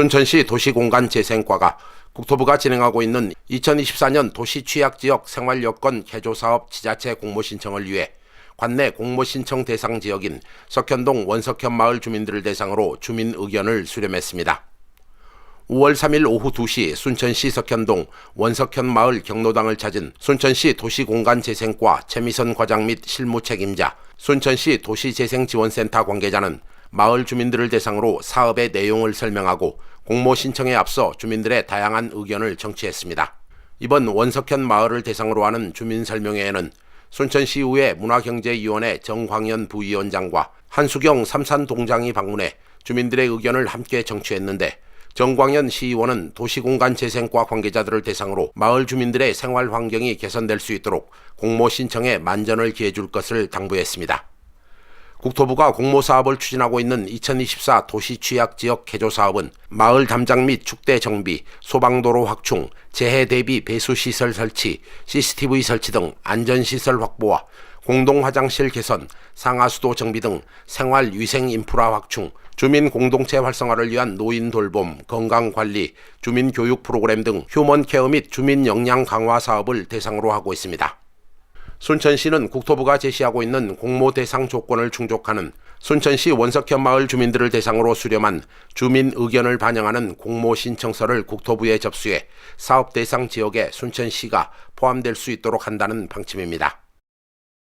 순천시 도시공간재생과가 국토부가 진행하고 있는 2024년 도시취약지역 생활여건 개조사업 지자체 공모 신청을 위해 관내 공모 신청 대상 지역인 석현동 원석현 마을 주민들을 대상으로 주민 의견을 수렴했습니다. 5월 3일 오후 2시 순천시 석현동 원석현 마을 경로당을 찾은 순천시 도시공간재생과 최미선 과장 및 실무 책임자, 순천시 도시재생지원센터 관계자는 마을 주민들을 대상으로 사업의 내용을 설명하고 공모 신청에 앞서 주민들의 다양한 의견을 청취했습니다. 이번 원석현 마을을 대상으로 하는 주민 설명회에는 순천시의회 문화경제위원회 정광현 부위원장과 한수경 삼산동장이 방문해 주민들의 의견을 함께 청취했는데 정광현 시의원은 도시공간재생과 관계자들을 대상으로 마을 주민들의 생활 환경이 개선될 수 있도록 공모 신청에 만전을 기해줄 것을 당부했습니다. 국토부가 공모 사업을 추진하고 있는 2024 도시 취약 지역 개조 사업은 마을 담장 및 축대 정비, 소방도로 확충, 재해 대비 배수 시설 설치, CCTV 설치 등 안전 시설 확보와 공동 화장실 개선, 상하수도 정비 등 생활 위생 인프라 확충, 주민 공동체 활성화를 위한 노인 돌봄, 건강 관리, 주민 교육 프로그램 등 휴먼 케어 및 주민 역량 강화 사업을 대상으로 하고 있습니다. 순천시는 국토부가 제시하고 있는 공모 대상 조건을 충족하는 순천시 원석현 마을 주민들을 대상으로 수렴한 주민 의견을 반영하는 공모 신청서를 국토부에 접수해 사업 대상 지역에 순천시가 포함될 수 있도록 한다는 방침입니다.